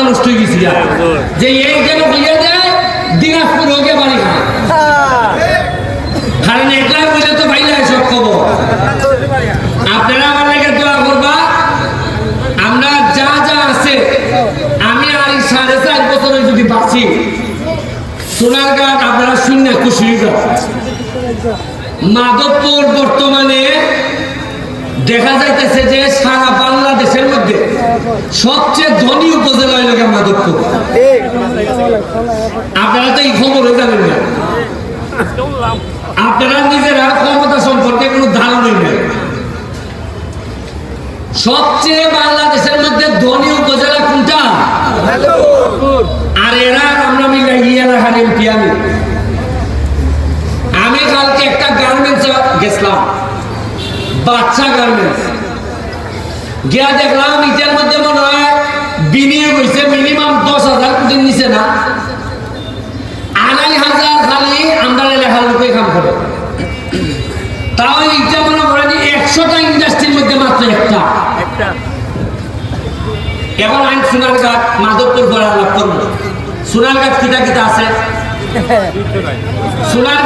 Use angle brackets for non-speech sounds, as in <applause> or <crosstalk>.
গেছিলাম যে এই যেন হইয়া যায় দিনাজপুর হোকে বাড়ি খায়। কারণ তো ভাইলে সব খবর। আপনারা আমার লাগে দোয়া করবা। আমরা যা যা আছে আমি আর এই সাড়ে চার বছরে যদি বাঁচি সোনার গাছ আপনারা শূন্য খুশি হয়ে মাধবপুর বর্তমানে দেখা যাইতেছে যে সারা বাংলাদেশের মধ্যে সবচেয়ে ধনী উপজেলা মাধবপুর আপনারা তো এই খবরও জানেন না। আপনারা নিজেরা ক্ষমতা সম্পর্কে কোনো ধারণাই নেই সবচেয়ে বাংলাদেশের মধ্যে ধনী উপজেলা কোনটা? আর এরা আমরা মিলে গিয়ে এলাকার এমপি আমি? আমি কালকে একটা গার্মেন্টস গেছিলাম। বাচ্চা গার্মেন্টস গিয়া দেখলাম ইটার মধ্যে লোকে কাম করে। তাও এইটা মনে যে একশোটা ইন্ডাস্ট্রির মধ্যে মাত্র একটা। এখন আইন সোনারঘাট মাধবপুর করা লাভ করব সোনারঘাট কিতা কিতা আছে? <laughs> সোনারঘাট